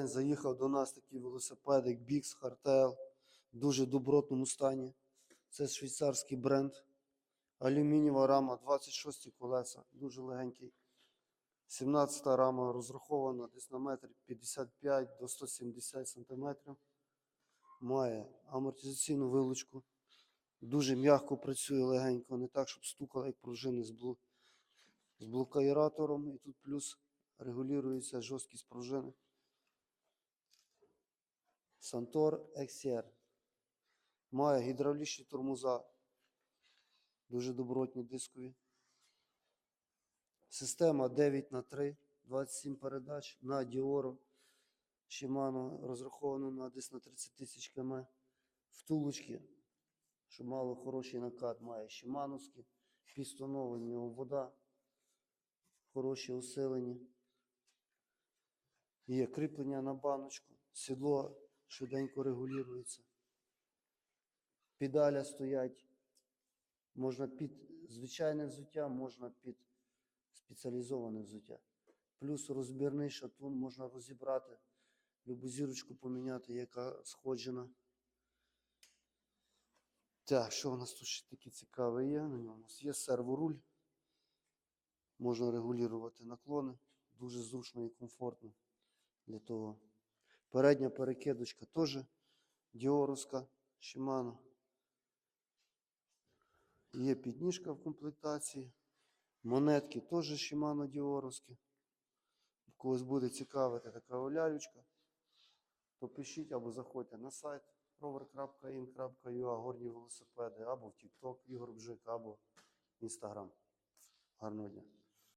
день заїхав до нас такий велосипедик Bix Cartel в дуже добротному стані. Це швейцарський бренд. Алюмінієва рама, 26 колеса, дуже легенький. 17 рама розрахована десь на метр 55 до 170 сантиметрів. Має амортизаційну вилучку. Дуже м'яко працює легенько, не так, щоб стукало, як пружини з, блу... з блокаєратором. І тут плюс регулюється жорсткість пружини. Сантор XR. Має гідравлічні тормоза. Дуже добротні дискові. Система 9 х 3 27 передач на Діоро. Shimano розраховано на десь на 30 тисяч км. Втулочки, щоб мало хороший накат, має Shimanoські. Пістоновані вода. Хороші усилені. Є кріплення на баночку. Сідло швиденько регулюється. Педаля стоять. Можна під звичайне взуття, можна під спеціалізоване взуття. Плюс розбірний шатун можна розібрати, любу зірочку поміняти, яка сходжена. Так, що у нас тут ще таке цікаве є? На ньому є серворуль. Можна регулювати наклони. Дуже зручно і комфортно для того. Передня перекидочка теж діоровська Shimano. Є підніжка в комплектації. Монетки теж Shimano діоровські. Когось буде цікавити така олялючка, то пишіть або заходьте на сайт rover.in.ua горні велосипеди, або в TikTok Ігор Бжик, або Instagram. Гарного дня.